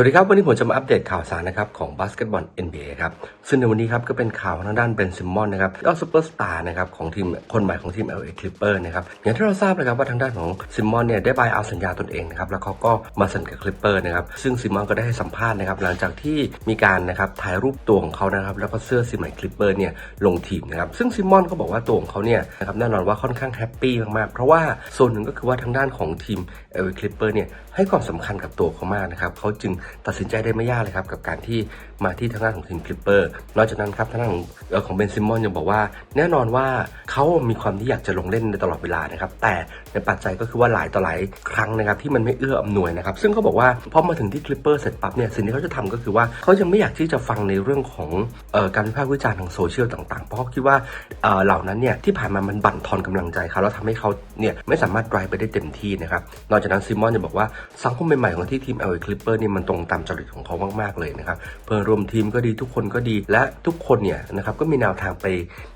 วัสดีครับ วันนี้ผมจะมาอัปเดตข่าวสารนะครับของบาสเกตบอล NBA ครับซึ่งในวันนี้ครับก็เป็นข่าวทางด้านเบนซิมมอนนะครับยอดซูเปอร์สตาร์นะครับของทีมคนใหม่ของทีม LA Clippers นะครับอย่างที่เราทราบนะครับว่าทางด้านของซิมมอนเนี่ยได้บายเอาสัญญาตนเองนะครับแล้วเขาก็มาเซ็นกับ Clippers นะครับซึ่งซิมมอนก็ได้ให้สัมภาษณ์นะครับหลังจากที่มีการนะครับถ่ายรูปตัวของเขานะครับแล้วก็เสื้อสีใหม่ Clippers เนี่ยลงทีมนะครับซึ่งซิมมอนก็บอกว่าตัวของเขาเนี่ยนะครับแน่นอนว่าค่อนข้างแฮปปี้มากๆเพราะว่าส่วนหนึ่งก็คือว่าทางด้านของทีม LA Clipper เนี่ยให้ความสำคัญกับตัวเขามากนะครับเขาจึงตัดสินใจได้ไม่ยากเลยครับกับการที่มาที่ทางด้านของทีมคลิปเปอร์นอกจากนั้นครับทางด้านของของเบนซิมมอนยังบอกว่า แน่นอนว่าเขามีความที่อยากจะลงเล่นในตลอดเวลานะครับแต่ในปัจจัยก็คือว่าหลายต่อหลายครั้งนะครับที่มันไม่เอื้ออำนวยนะครับซึ่งเขาบอกว่าพอมาถึงที่คลิปเปอร์เสร็จปั๊บเนี่ยสิ่งที่เขาจะทำก็คือว่าเขายังไม่อยากที่จะฟังในเรื่องของออการวิพากษ์วิจารณ์ทางโซเชียลต่างๆ เพราะเขาคิดว่าเเหล่านั้นเนี่ยที่ผ่านมามันบั่นทอนกำลังใจเขาแล้วทำให้เขาเนี่ยไม่สามารถ drive ไปได้เต็มที่นะครับนอกจากนั้นซิมมอนยังบอกว่าสังคมใหม่ๆของที่ทีม LA Clipper เนี่มันตรงตามจริตของเขามากๆเลยนะครับเพื่อนร่วมทีมก็ดีทุกคนก็ดีและทุกคนเนี่ยนะครับก็มีแนวทางไป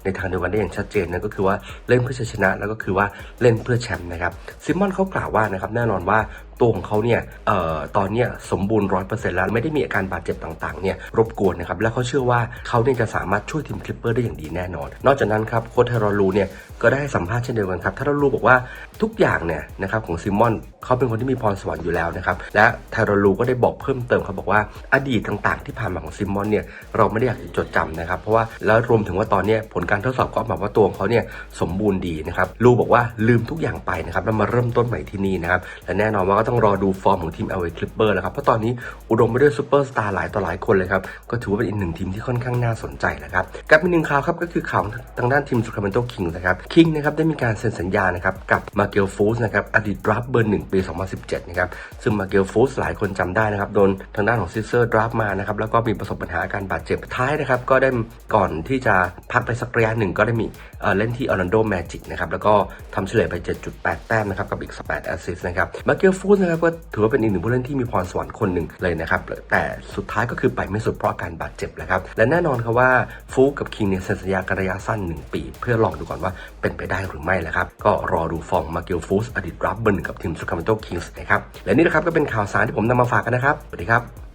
ในทางเดียวกันได้อย่างชัดเจนนั่นก็คือว่าเล่นเพื่อชัยชนะแล้วก็คือว่าเล่นเพื่อแชมป์นะครับซิมมอนเขากล่าวว่านะครับแน่นอนว่าตัวของเขาเนี่ยเอ่อตอนเนี้ยสมบูรณ์ร้อยเปอร์เซ็นต์แล้วไม่ได้มีอาการบาดเจ็บต่างๆเนี่ยรบกวนนะครับและเขาเชื่อว่าเขาเนี่ยจะสามารถช่วยทีมคลิปเปอร์ได้อย่างดีแน่นอน นอกจากนั้นครับโค้ชเทารอลูเนี่ยก็ได้สัมภาษณ์เช่นเดียวกันครับเทารอลูบอกว่าทุกอย่างเนี่ยนะครับของซิมมอนเขาเป็นคนที่มีพรสวรรค์อยู่แล้วนะครับและเทารอลูก็ได้บอกเพิ่มเติมเขาบอกว่าอดีตต่างๆ ที่ผ่านมาของซิมมอนเนี่ยเราไม่ได้อยากจะจดจำนะครับเพราะว่าแล้วรวมถึงว่าตอนนี้ผลการทดสอบก็ออกว่าตัวของเขาเนี่ยสมบูรณ์ดีนะครับลูบอกว่าลืมทุกอย่างไปนะครับแล้วมาเริ่มต้นใหม่ที่นี่นะครับและแน่นอนว่าก็ต้องรอดูฟอร์มของทีม LA Clipper แล้วครับ เพราะตอนนี้อุดมไปด้วยซูเปอร์สตาร์หลายต่อหลายคนเลยครับ ก็ถือว่าเป็นอีกหนึ่งทีมที่ค่อนข้างน่าสนใจนะครับ กับอีกหนึ่งข่าวครับก็คือข่าวทางด้านทีม Sacramento Kings นะครับ King นะครับได้มีการเซ็นสัญญานะครับกับมาเกลฟูสนะครับอดีตดราฟเบอร์หนึ่งปี 2017 นะครับ ซึ่งมาเกลฟูสหลายคนจำได้นะครับโดนทางด้านของซิเซอร์ดราฟมานะครับแล้วก็มีประสบปัญหาการบาดเจ็บท้ายนะครับก็ได้ก่อนที่จะพักไปสักระยะหนึ่งก็ได้มีเล่นที่ออร์แลนโดแมจิกนะครับแล้วก็ทำเฉลี่ยไป 7.8 แต้มนะครับกับอีก 18 แอสซิสต์นะครับมาเกลฟูสนะครับก็ถือว่าเป็นอีกหนึ่งผู้เล่นที่มีพรสวรรค์คนหนึ่งเลยนะครับ แต่สุดท้ายก็คือไปไม่สุดเพราะอาการบาดเจ็บนะครับ และแน่นอนครับว่าฟูกับคิงเนี่ยเซ็นสัญญากันระยะสั้น 1 ปี เพื่อลองดูก่อนว่าเป็นไปได้หรือไม่นะครับ ก็รอดูฟอร์มมาเกลฟูสอดีตรับเบิร์นกับทีมซูคาร์เมโตคิงส์นะครับ และนี่นะครับก็เป็นข่าวสารที่ผมนำมาฝากกันนะครับ สวัสดีครับ